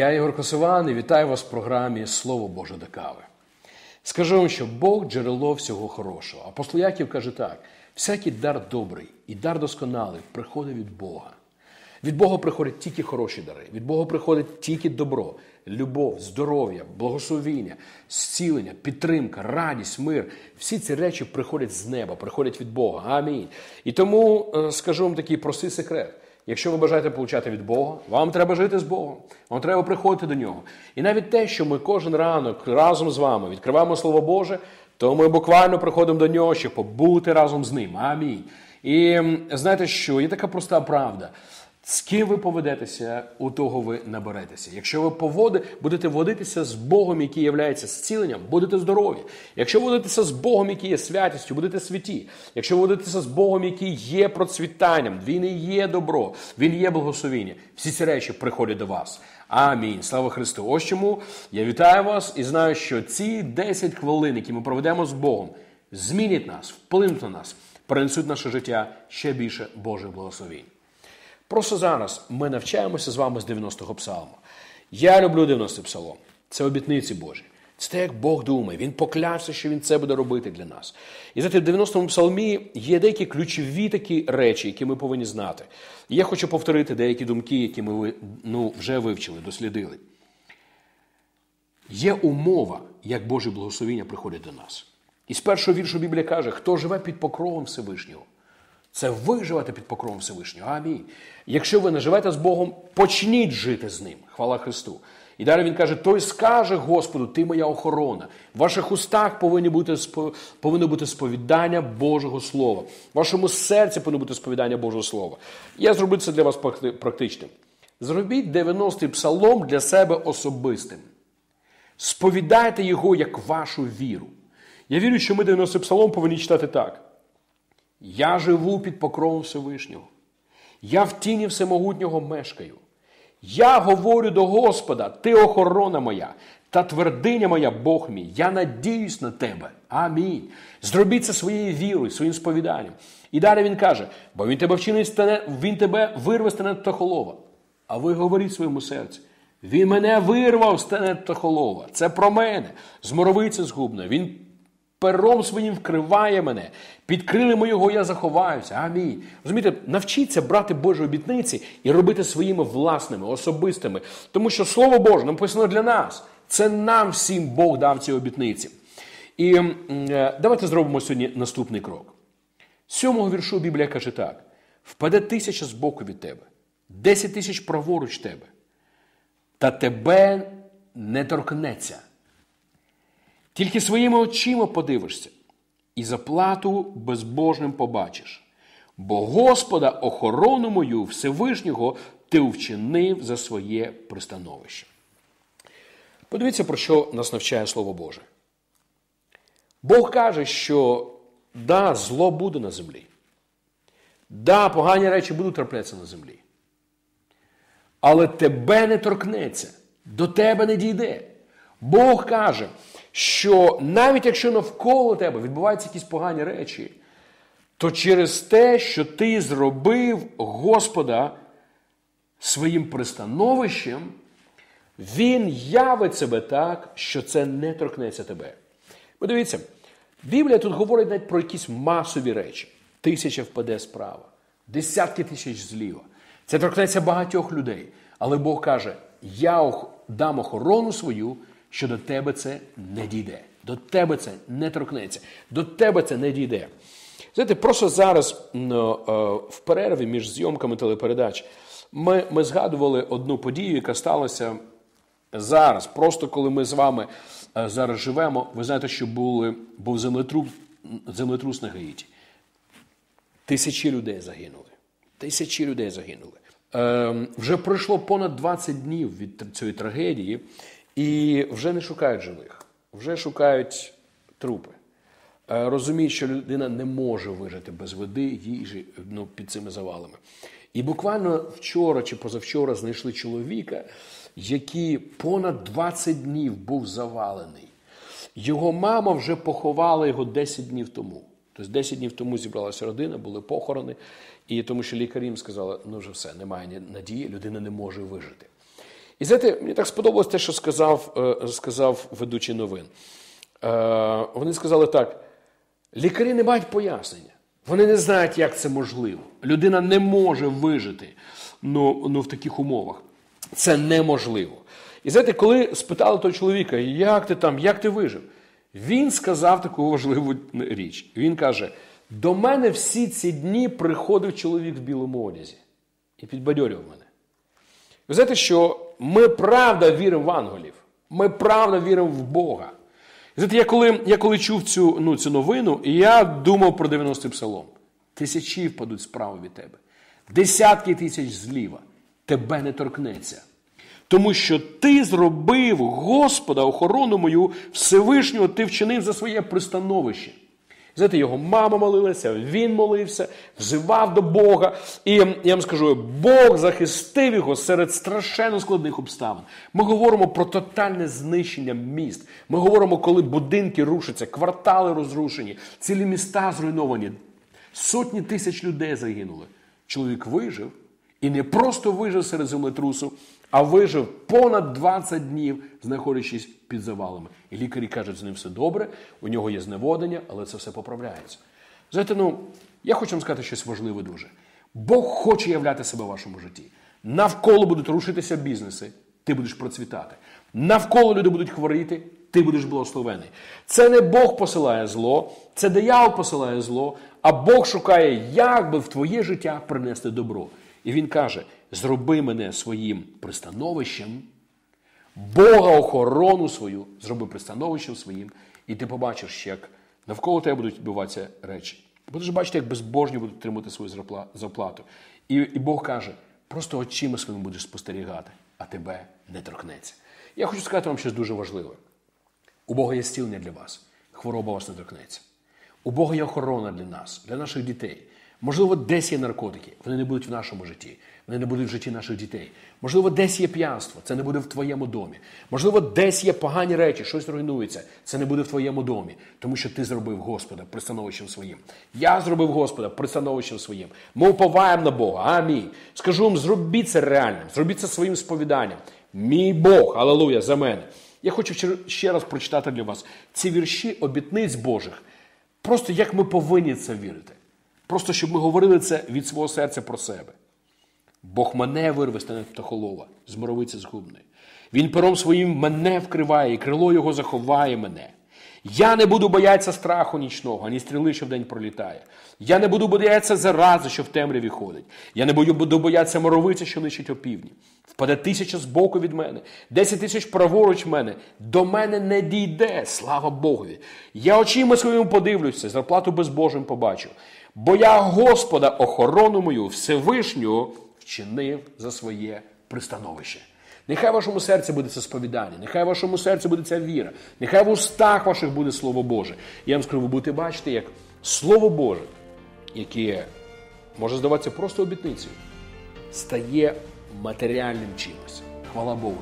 Я Ігор Косован і вітаю вас в програмі Слово Боже до кави. Скажу вам, що Бог джерело всього хорошого. Апостол Яків каже так: всякий дар добрий і дар досконалий приходить від Бога. Від Бога приходять тільки хороші дари, від Бога приходить тільки добро, любов, здоров'я, благословіння, зцілення, підтримка, радість, мир. Всі ці речі приходять з неба, приходять від Бога. Амінь. І тому е, скажу вам такий простий секрет. Якщо ви бажаєте получати від Бога, вам треба жити з Богом, вам треба приходити до нього. І навіть те, що ми кожен ранок разом з вами відкриваємо Слово Боже, то ми буквально приходимо до нього, щоб побути разом з ним. Амінь. І знаєте, що є така проста правда. З ким ви поведетеся, у того ви наберетеся. Якщо ви поводи, будете водитися з Богом, який є зціленням, будете здорові. Якщо водитеся з Богом, який є святістю, будете святі. Якщо водитеся з Богом, який є процвітанням, Він і є добро, Він є благословіння. Всі ці речі приходять до вас. Амінь. Слава Христу! Ось чому я вітаю вас і знаю, що ці 10 хвилин, які ми проведемо з Богом, змінять нас, вплинуть на нас, перенесуть наше життя ще більше Божих благословінь. Просто зараз ми навчаємося з вами з 90-го псалму. Я люблю 90-й псалом. Це обітниці Божі. Це те, як Бог думає. Він поклявся, що Він це буде робити для нас. І знаєте, в 90-му псалмі є деякі ключові такі речі, які ми повинні знати. І я хочу повторити деякі думки, які ми ну, вже вивчили, дослідили. Є умова, як Боже благословіння приходить до нас. І з першого віршу Біблія каже, хто живе під покровом Всевишнього. Це ви живете під покровом Всевишнього. Амінь. Якщо ви не живете з Богом, почніть жити з ним. Хвала Христу. І далі він каже: Той скаже Господу, ти моя охорона. В ваших устах повинні бути, повинно бути сповідання Божого Слова. В вашому серці повинно бути сповідання Божого Слова. Я зроблю це для вас практичним. Зробіть 90-й псалом для себе особистим. Сповідайте його як вашу віру. Я вірю, що ми 90-й псалом повинні читати так. Я живу під покровом Всевишнього. Я в тіні всемогутнього мешкаю. Я говорю до Господа, ти охорона моя, та твердиня моя, Бог мій. Я надіюсь на тебе. Амінь. Зробіть це своєю вірою, своїм сповіданням. І далі він каже: бо він тебе вчинить, він тебе вирве з птахолова. А ви говоріть своєму серці. Він мене вирвав з птахолова. Це про мене. З моровиці згубне. Він пером своїм вкриває мене, під крилами його я заховаюся. Амінь. Розумієте, навчіться брати Божі обітниці і робити своїми власними, особистими. Тому що Слово Боже написано для нас. Це нам всім Бог дав ці обітниці. І е, давайте зробимо сьогодні наступний крок. Сьомого віршу Біблія каже так: впаде тисяча з боку від тебе, десять тисяч праворуч тебе, та тебе не торкнеться. Тільки своїми очима подивишся, і заплату безбожним побачиш. Бо Господа, охорону мою Всевишнього, ти вчинив за своє пристановище. Подивіться, про що нас навчає Слово Боже. Бог каже, що да, зло буде на землі. Да, погані речі будуть траплятися на землі. Але тебе не торкнеться, до тебе не дійде. Бог каже, що навіть якщо навколо тебе відбуваються якісь погані речі, то через те, що ти зробив Господа своїм пристановищем, Він явить себе так, що це не торкнеться тебе. Подивіться, Біблія тут говорить навіть про якісь масові речі. Тисяча впаде справа, десятки тисяч зліва. Це торкнеться багатьох людей. Але Бог каже: я дам охорону свою що до тебе це не дійде. До тебе це не торкнеться, до тебе це не дійде. Знаєте, просто зараз е, в перерві між зйомками телепередач ми ми згадували одну подію, яка сталася зараз. Просто коли ми з вами е, зараз живемо, ви знаєте, що були, був землетрус, землетрус на Гаїті. Тисячі людей загинули. Тисячі людей загинули. Е, Вже пройшло понад 20 днів від цієї трагедії. І вже не шукають живих, вже шукають трупи. Е, розуміють, що людина не може вижити без води, їжі ну, під цими завалами. І буквально вчора чи позавчора знайшли чоловіка, який понад 20 днів був завалений. Його мама вже поховала його 10 днів тому. Тобто 10 днів тому зібралася родина, були похорони, і тому що лікарі їм сказали, ну вже все, немає надії, людина не може вижити. І знаєте, мені так сподобалось те, що сказав, е, сказав ведучий новин. Е, вони сказали так: лікарі не мають пояснення. Вони не знають, як це можливо. Людина не може вижити ну, ну, в таких умовах. Це неможливо. І знаєте, коли спитали того чоловіка, як ти там, як ти вижив, він сказав таку важливу річ. Він каже: до мене всі ці дні приходив чоловік в білому одязі і підбадьорював мене. Ви знаєте, що ми правда віримо в ангелів, ми правда віримо в Бога. І знаєте, я коли я коли чув цю ну, цю новину, я думав про 90-й псалом. Тисячі впадуть справа від тебе, десятки тисяч зліва. Тебе не торкнеться. Тому що ти зробив Господа охорону мою Всевишнього, ти вчинив за своє пристановище. Знаєте, його мама молилася, він молився, взивав до Бога. І я вам скажу, Бог захистив його серед страшенно складних обставин. Ми говоримо про тотальне знищення міст. Ми говоримо, коли будинки рушаться, квартали розрушені, цілі міста зруйновані. Сотні тисяч людей загинули. Чоловік вижив і не просто вижив серед землетрусу, а вижив понад 20 днів, знаходячись під завалами. І лікарі кажуть, з ним все добре, у нього є зневодення, але це все поправляється. Знаєте, ну, я хочу вам сказати щось важливе дуже. Бог хоче являти себе в вашому житті. Навколо будуть рушитися бізнеси, ти будеш процвітати. Навколо люди будуть хворіти, ти будеш благословений. Це не Бог посилає зло, це диявол посилає зло, а Бог шукає, як би в твоє життя принести добро. І він каже: зроби мене своїм пристановищем, Бога охорону свою, зроби пристановищем своїм, і ти побачиш, як навколо тебе будуть відбуватися речі. Будеш бачити, як безбожні будуть отримати свою зарплату. І, і Бог каже: просто очима своїми будеш спостерігати, а тебе не торкнеться. Я хочу сказати вам щось дуже важливе. У Бога є стілення для вас, хвороба вас не торкнеться. У Бога є охорона для нас, для наших дітей. Можливо, десь є наркотики, вони не будуть в нашому житті, вони не будуть в житті наших дітей. Можливо, десь є п'янство, це не буде в твоєму домі. Можливо, десь є погані речі, щось руйнується, це не буде в твоєму домі, тому що ти зробив Господа пристановищем своїм. Я зробив Господа пристановищем своїм. Ми уповаємо на Бога. Амінь. Скажу вам, зробіть це реальним, зробіть це своїм сповіданням. Мій Бог, алелуя, за мене. Я хочу ще раз прочитати для вас ці вірші обітниць Божих. Просто як ми повинні це вірити. Просто щоб ми говорили це від свого серця про себе. Бог мене вирве, стане птахолова, з моровиці згубної. Він пером своїм мене вкриває, і крило його заховає мене. Я не буду боятися страху нічного, ані стріли, що вдень пролітає. Я не буду боятися зарази, що в темряві ходить. Я не буду боятися моровиці, що нищить опівдні. Впаде тисяча з боку від мене, десять тисяч праворуч мене. До мене не дійде, слава Богові. Я очима своїм подивлюся, зарплату безбожим побачу. Бо я Господа охорону мою Всевишню вчинив за своє пристановище. Нехай в вашому серці буде це сповідання, нехай в вашому серці буде ця віра, нехай в устах ваших буде Слово Боже. Я вам скажу, ви будете бачити, як Слово Боже, яке може здаватися просто обітницею, стає матеріальним чимось. Хвала Богу.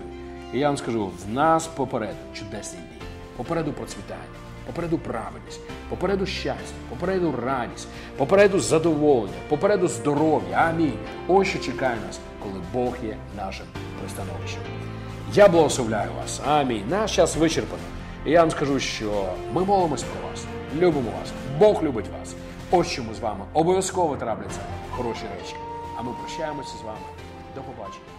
І я вам скажу, в нас попереду чудесні дні, попереду процвітання, попереду праведність, попереду щастя, попереду радість, попереду задоволення, попереду здоров'я. Амінь. Ось що чекає нас, коли Бог є нашим пристановищем. Я благословляю вас. Амінь. Наш час вичерпано. І я вам скажу, що ми молимось про вас, любимо вас, Бог любить вас. Ось чому з вами обов'язково трапляться хороші речі. А ми прощаємося з вами. До побачення.